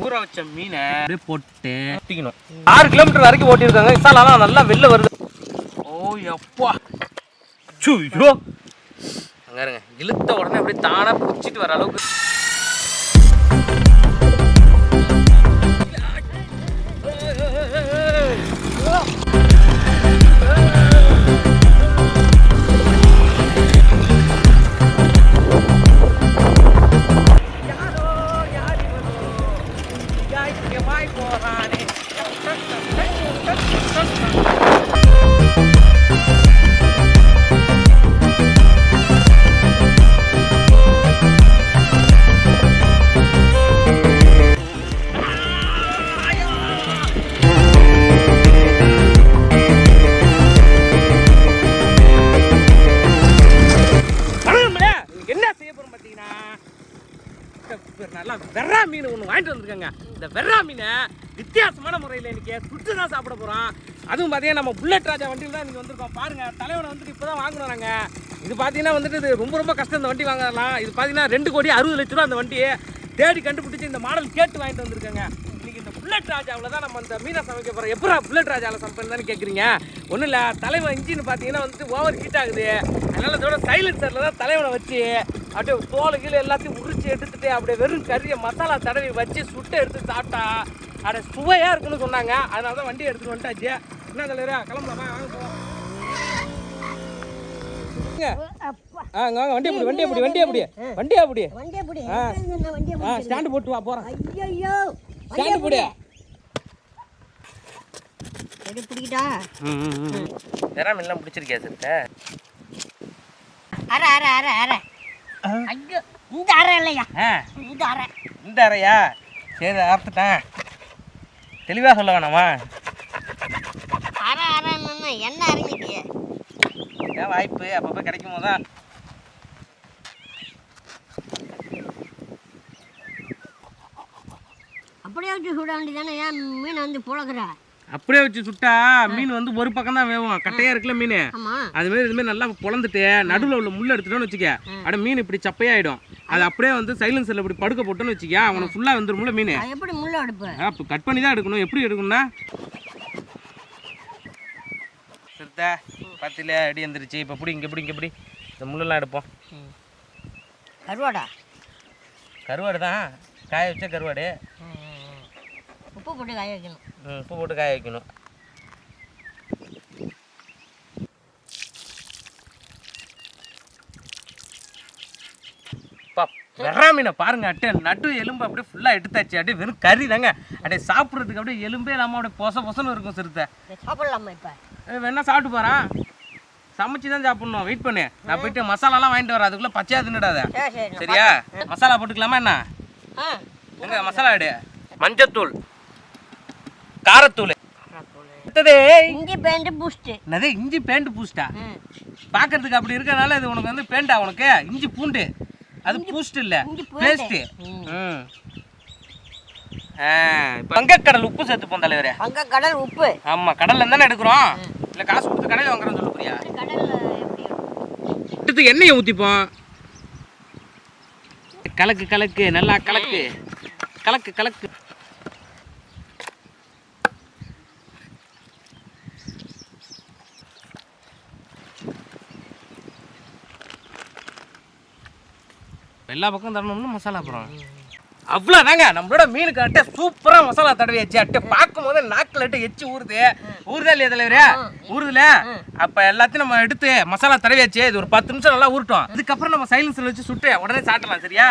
ஊற வச்ச மீனை அப்படியே போட்டு. ஊற்றிக்கணும் ஆறு கிலோமீட்டர் வரைக்கும் ஓட்டியிருக்காங்க. இசாலாம் நல்லா வெளில வருது. ஓ எப்பா. ஐயோ. அங்க இருங்க. இழுத்த உடனே அப்படியே தானா பிடிச்சிட்டு வர அளவுக்கு பேர் நல்லா வெறா மீன் ஒன்று வாங்கிட்டு வந்திருக்காங்க. இந்த வெறா மீனை வித்தியாசமான முறையில் இன்றைக்கி சுட்டு தான் சாப்பிட போகிறோம் அதுவும் பார்த்தீங்கன்னா நம்ம புல்லட் ராஜா வண்டியில் தான் இன்றைக்கி வந்திருக்கோம். பாருங்க தலைவனை வந்துட்டு இப்போ தான் வாங்கினோம் நாங்கள் இது பார்த்தீங்கன்னா வந்துட்டு இது ரொம்ப ரொம்ப கஷ்டம் இந்த வண்டி வாங்கலாம் இது பார்த்தீங்கன்னா ரெண்டு கோடி அறுபது லட்ச ரூபா அந்த வண்டியை தேடி கண்டுபிடிச்சி இந்த மாடல் கேட்டு வாங்கிட்டு வந்திருக்காங்க. இன்றைக்கி இந்த புல்லட் ராஜாவில் தான் நம்ம இந்த மீனை சமைக்க போகிறோம் எப்படா புல்லட் ராஜாவில் சமைப்பேன்னு கேட்குறீங்க ஒன்றும் இல்லை தலைவன் இன்ஜின் பார்த்தீங்கன்னா வந்துட்டு ஓவர் ஹீட் ஆகுது. அதனால இதோட சைலன்சரில் தான் தலைவனை வச்சு அப்படியே தோல் கீழே எல்லாத்தையும் உரிச்சு எடுத்துட்டு அப்படியே வெறும் கறியை மசாலா தடவி வச்சு சுட்டு எடுத்து சாப்பிட்டா அட சுவையாக இருக்குன்னு சொன்னாங்க. அதனால தான் வண்டி எடுத்துட்டு வந்துட்டாச்சு. என்ன தலைவரா கிளம்பலாமா வாங்க வண்டி அப்படி வண்டி அப்படி வண்டி அப்படி வண்டி அப்படி வண்டியை பிடி ஆ. ஸ்டாண்டு போட்டு வா போகிறேன் ஐயோ ஸ்டாண்டு போடு. சரி பிடிக்கிட்டா? வெறாம எல்லாம் பிடிச்சிருக்கியா சித்த அரை அரை அரை அரை. ஐயோ இந்த அரை இல்லையா? இந்த அரை இந்த அறையா? சரி அறுத்துட்டேன். தெளிவாக சொல்ல வேணாமா? அரை அரை என்ன அரைஞ்சிட்டிய ஏன் வாய்ப்பு. அப்பப்போ கிடைக்கும் போது தான் அப்படியே வச்சு சுட வேண்டியதானே ஏன் மீன் வந்து புழக்கிற? அப்படியே வச்சு சுட்டா மீன் வந்து ஒரு பக்கம் தான் வேகும் கட்டையா இருக்குல்ல மீன். அது மாதிரி இதுமாரி நல்லா பொழந்துட்டு நடுவில் உள்ள முள்ள எடுத்துட்டோம்னு வச்சுக்க. அட மீன் இப்படி சப்பையாயிடும். அது அப்படியே வந்து சைலன்சரில் இப்படி படுக்க போட்டோன்னு வச்சுக்க. அவனுக்கு ஃபுல்லாக வந்துரும்ல மீன். எப்படி முள்ள அப்போ கட் பண்ணி தான் எடுக்கணும். எப்படி எடுக்கணும்னா? சிறுத்தை பத்தில அடி வந்துருச்சு. இப்போ இப்படி இங்கே இப்படி இங்கே இப்படி இந்த முள்ளெல்லாம் எடுப்போம். கருவாடா? கருவாடு தான். காய வச்ச கருவாடு. உப்பு போட்டு காய வைக்கணும். உப்பு போட்டு காய வைக்கணும். வெறா மீனை பாருங்க அட்டே நடு எலும்பு அப்படியே ஃபுல்லாக எடுத்தாச்சு. அப்படியே வெறும் கறி தாங்க. அப்படியே சாப்பிட்றதுக்கு அப்படியே எலும்பே இல்லாமல் அப்படியே பொச பொசன்னு இருக்கும் சிறுத்தை. சாப்பிடலாமா இப்போ? வேணா சாப்பிட்டு போகிறான் சமைச்சு தான் சாப்பிட்ணும். வெயிட் பண்ணு. நான் போயிட்டு மசாலாலாம் வாங்கிட்டு வரேன். அதுக்குள்ளே பச்சையாக தின்னுடாத சரியா? மசாலா போட்டுக்கலாமா என்ன? மசாலா எடு. மஞ்சத்தூள். காரத்தூள். அடுத்தது இஞ்சி பேண்ட் பூஸ்ட்டு என்னது இஞ்சி பேண்ட் பூஸ்டா? ம். பார்க்கறதுக்கு அப்படி இருக்கறனால இது உனக்கு வந்து பேண்டா உனக்கு? இஞ்சி பூண்டு. அது பூஸ்ட் இல்ல. பேஸ்ட் வங்கக்கடல் உப்பு சேர்த்துப்போம் தலைவரே. அங்கே கடல் உப்பு. ஆமா கடல்ல தானே எடுக்கிறோம்? இல்ல காசு கொடுத்து கடையில் வாங்குறோம்னு சொல்ல இருக்கும்? அடுத்து எண்ணெயை ஊற்றிப்போம் கலக்கு கலக்கு நல்லா கலக்கு. கலக்கு கலக்கு. எல்லா பக்கம் தரணும்னா மசாலா அப்புறம் அவ்வளோதாங்க நம்மளோட மீனுக்கு அட்டை சூப்பராக மசாலா தடவையாச்சு அட்டை பார்க்கும் போது நாக்கில் அட்டை எச்சு ஊறுது. ஊறுதா இல்லையா தலைவரே? ஊறுதுல? அப்போ எல்லாத்தையும் நம்ம எடுத்து மசாலா தடவையாச்சு இது ஒரு பத்து நிமிஷம் நல்லா ஊறட்டும். அதுக்கப்புறம் நம்ம சைலன்ஸில் வச்சு சுட்டு உடனே சாப்பிடலாம் சரியா?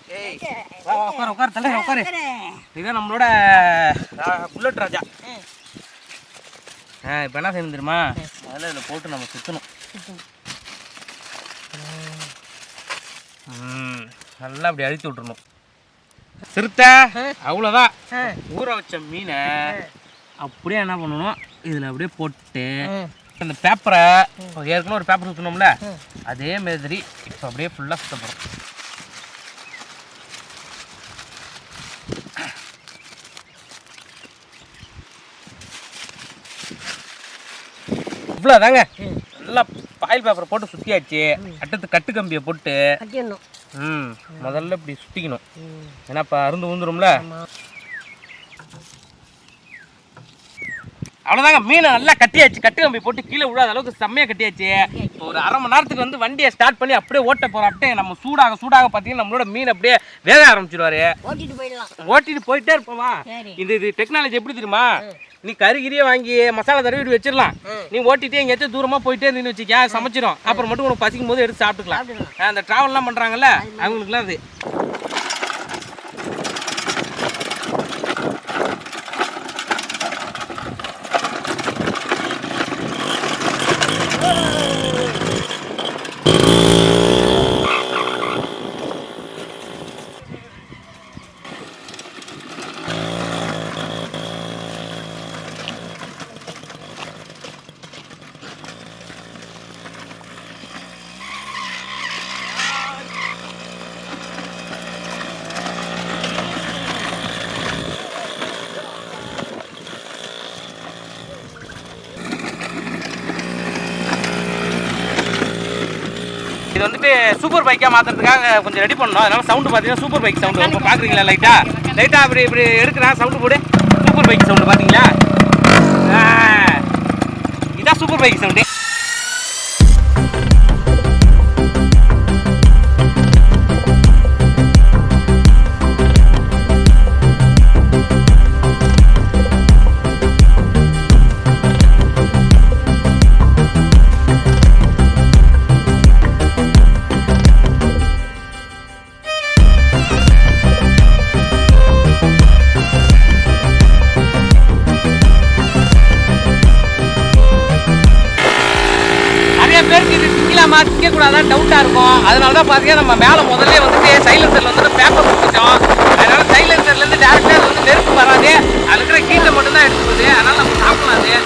உட்காரு உட்காரு தலைவர் உட்காரு. இதுதான் நம்மளோட புல்லட் ராஜா. ஆ இப்போ என்ன செய்யணும் தெரியுமா? முதல்ல இதில் போட்டு நம்ம சுற்றணும். நல்லா அப்படி அழுத்தி விட்டுறணும். சிறுத்தை அவ்வளோதான். ஊற வச்ச மீனை அப்படியே என்ன பண்ணணும்? இதில் அப்படியே போட்டு இந்த பேப்பரை ஏற்கனவே ஒரு பேப்பர் சுற்றணும்ல அதே மாதிரி இப்போ அப்படியே ஃபுல்லாக சுத்த இவ்வளோதாங்க நல்லா ஃபாயில் பேப்பரை போட்டு சுற்றியாச்சு அடுத்து கட்டு கம்பியை போட்டு. ம். முதல்ல இப்படி சுற்றிக்கணும். ஏன்னா இப்போ அருந்து ஊந்துரும்ல. அவ்வளோதாங்க மீனை நல்லா கட்டியாச்சு. கட்டு கம்பி போட்டு கீழே விழாத அளவுக்கு செம்மையாக கட்டியாச்சு. ஒரு அரை மணி நேரத்துக்கு வந்து வண்டியை ஸ்டார்ட் பண்ணி அப்படியே ஓட்ட போகிறோம் அப்படியே நம்ம சூடாக சூடாக பார்த்தீங்கன்னா நம்மளோட மீன் அப்படியே வேக ஆரம்பிச்சிருவாரு. ஓட்டிட்டு போயிடலாம். ஓட்டிட்டு போயிட்டே இருப்போமா. சரி. இந்த இது டெக்னாலஜி எப்படி தெரியுமா? நீ கறிகிரியே வாங்கி மசாலா தடவிட்டு வச்சிடலாம். நீ ஓட்டிட்டே எங்கேயாச்சும் தூரமாக போயிட்டே இருந்தீங்கன்னு வச்சுக்க சமைச்சிரும். அப்புறம் மட்டும் உனக்கு பசிக்கும் போது எடுத்து சாப்பிட்டுக்கலாம். அந்த ட்ராவல்லாம் பண்ணுறாங்கல்ல அவங்களுக்குலாம் அது. இது வந்துட்டு சூப்பர் பைக்காக மாற்றுறதுக்காக கொஞ்சம் ரெடி பண்ணணும். அதனால சவுண்டு பார்த்தீங்கன்னா சூப்பர் பைக் சவுண்டு இப்போ பார்க்குறீங்களா லைட்டாக லைட்டாக அப்படி இப்படி எடுக்கிறேன் சவுண்டு போடு. சூப்பர் பைக் சவுண்டு பார்த்தீங்களா இதான் சூப்பர் பைக் சவுண்டு மாற்றிக்க கூடாதான் டவுட்டாக இருக்கும். அதனால தான் பார்த்தீங்கன்னா நம்ம மேலே முதல்ல வந்துட்டு சைலன்சரில் வந்துட்டு பேப்பர் கொடுத்துட்டோம். அதனால சைலன்சர்லேருந்து டேரெக்டாக வந்து நெருப்பு வராது. அது இருக்கிற கீட்டை மட்டும்தான் எடுத்துக்குது அதனால நம்ம சாப்பிடலாம் அது.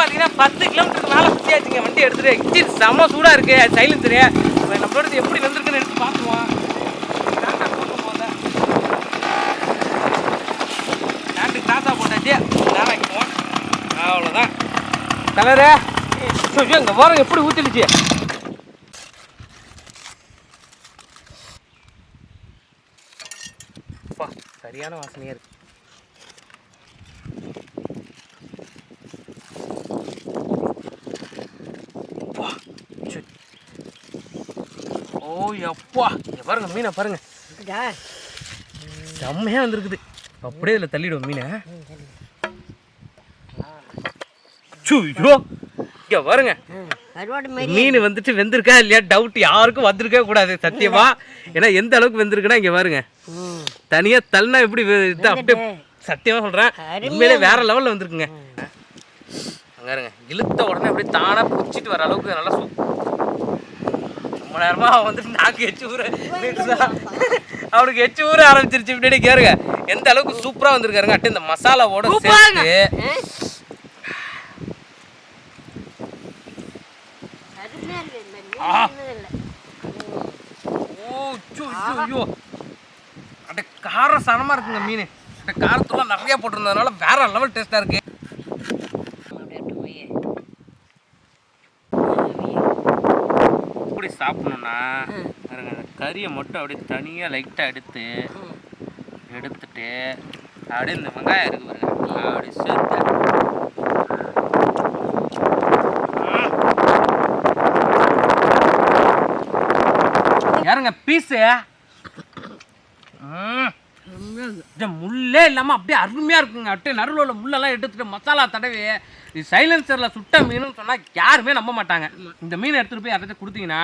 பார்த்தீங்கன்னா பத்து கிலோமீட்டருக்கு மேலே சுற்றியாச்சுங்க வண்டி எடுத்துகிட்டு இன்ஜின் செம்ம சூடாக இருக்குது சைலன்சரு நம்மளோட எப்படி வந்திருக்குன்னு எடுத்து பார்த்துவோம் ஸ்டாண்டை போட்டு போதா ஸ்டாண்டு கிராஸாக போட்டாச்சு நேரம் ஆக்கிடுவோம் அவ்வளோதான் கலரு இங்கே போகிறோம் எப்படி ஊற்றிடுச்சு அப்பா, சரியான வாசனையாக இருக்கு. ஓ அப்பா இங்க பாருங்க மீனை பாருங்க இருக்குதா? செம்மையா வந்திருக்குது அப்படியே இதில் தள்ளிடுவோம் மீனை. ஐயோ இங்க பாருங்க. மீன் வந்துட்டு வெந்திருக்கா இல்லையா? டவுட் யாருக்கும் வந்திருக்கவே கூடாது சத்தியமா. ஏன்னா எந்த அளவுக்கு வெந்திருக்குன்னா இங்க பாருங்க. தனியா தள்ளினா எப்படி அப்படியே சத்தியமா சொல்றேன். உண்மையிலே வேற லெவல்ல வந்திருக்குங்க. அங்க பாருங்க. இழுத்த உடனே அப்படியே தானா பிடிச்சிட்டு வர அளவுக்கு நல்லா சூப் ரொம்ப நேரமா வந்துட்டு நாக்கு எச்சு ஊற அவனுக்கு எச்சு ஊற ஆரம்பிச்சிருச்சு. இப்படி கேருங்க எந்த அளவுக்கு சூப்பரா வந்திருக்காருங்க. அட்டு இந்த மசாலாவோட சேர்த்து ஆ? அருமையா இருக்கு. இந்த மீன் ஆ. சின்னதில்ல. ஓ ஐயோ. அட கார சனமா இருக்குங்க மீன். அந்த காரத்தெல்லாம் நிறைய போட்டிருந்ததுனால வேற லெவல் டேஸ்டா இருக்கு. எப்படி சாப்பிடணும்னா அந்த கறியை மட்டும் அப்படியே தனியாக லைட்டாக எடுத்து. எடுத்துட்டு அப்படியே இந்த வெங்காயம் இருக்கு பாருங்க. அப்படி சேர்த்து பாருங்க பீஸு. இந்த முள்ளே இல்லாமல் அப்படியே அருமையாக இருக்குங்க. அப்படியே நடுவில் உள்ள முள்ளெல்லாம் எடுத்துட்டு மசாலா தடவி இது சைலன்சரில் சுட்ட மீனுன்னு சொன்னால் யாருமே நம்ப மாட்டாங்க. இந்த மீன் எடுத்துகிட்டு போய் யார்கிட்ட கொடுத்தீங்கன்னா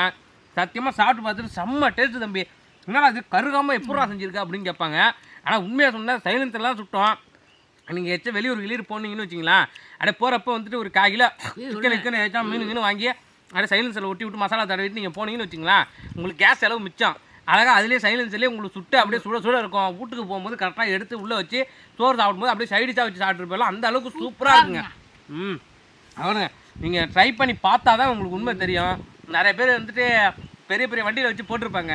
சத்தியமாக சாப்பிட்டு பார்த்துட்டு செம்ம டேஸ்ட்டு தம்பி. என்னடா அது கருகாமல் எப்படா செஞ்சுருக்கா அப்படின்னு கேட்பாங்க. ஆனால் உண்மையாக சொன்னால் சைலன்சர்லாம் சுட்டோம். நீங்கள் எச்ச வெளியூர் வெளியூர் போனீங்கன்னு வச்சிங்களேன். அப்படியே போகிறப்ப வந்துட்டு ஒரு கால் சிக்கன் சிக்கன் ஏதாச்சும் மீன் மீன் வாங்கி அப்படியே சைலன்சரில் ஒட்டி விட்டு மசாலா தடவிட்டு நீங்கள் போனீங்கன்னு வச்சிங்களேன் உங்களுக்கு கேஸ் செலவு மிச்சம். அழகாக அதுலேயே சைலன்ஸ்லேயே உங்களுக்கு சுட்டு அப்படியே சுட சுட இருக்கும். வீட்டுக்கு போகும்போது கரெக்டாக எடுத்து உள்ளே வச்சு சோறு சாப்பிடும்போது அப்படியே சைடிஷாக வச்சு சாப்பிட்டு போயிடலாம் அந்த அளவுக்கு சூப்பராக இருக்குங்க. ம். அவனுங்க நீங்கள் ட்ரை பண்ணி பார்த்தா தான் உங்களுக்கு உண்மை தெரியும். நிறைய பேர் வந்துட்டு பெரிய பெரிய வண்டியில் வச்சு போட்டிருப்பாங்க.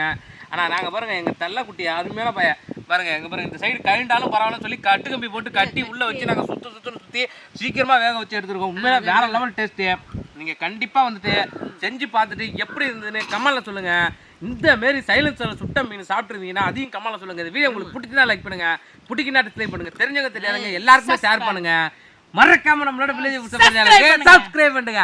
ஆனால் நாங்கள் பாருங்கள் எங்கள் தள்ளக்குட்டி அருமையான பய பாருங்க எங்கள் பாருங்கள் இந்த சைடு கழிண்டாலும் பரவாயில்ல சொல்லி கட்டு கம்பி போட்டு கட்டி உள்ளே வச்சு நாங்கள் சுற்று சுத்தன்னு சுற்றி சீக்கிரமாக வேக வச்சு எடுத்துருக்கோம். உண்மையில வேற லெவல் டேஸ்ட்டு நீங்க கண்டிப்பா வந்துட்டு செஞ்சு பார்த்துட்டு எப்படி இருந்ததுன்னு கமெண்ட்ல சொல்லுங்க. இந்த மாரி சைலன்சர் சுட்ட மீன் சாப்பிட்டுருந்தீங்கன்னா அதையும் கமெண்ட்ல சொல்லுங்க. இந்த வீடியோ உங்களுக்கு பிடிச்சினா லைக் பண்ணுங்க. பிடிக்கினா டிஸ்லைக் பண்ணுங்க. தெரிஞ்சவங்க தெரியாதவங்க எல்லாருக்குமே ஷேர் பண்ணுங்க. மறக்காம நம்மளோட வில்லேஜ் சப்ஸ்கிரைப் பண்ணுங்க.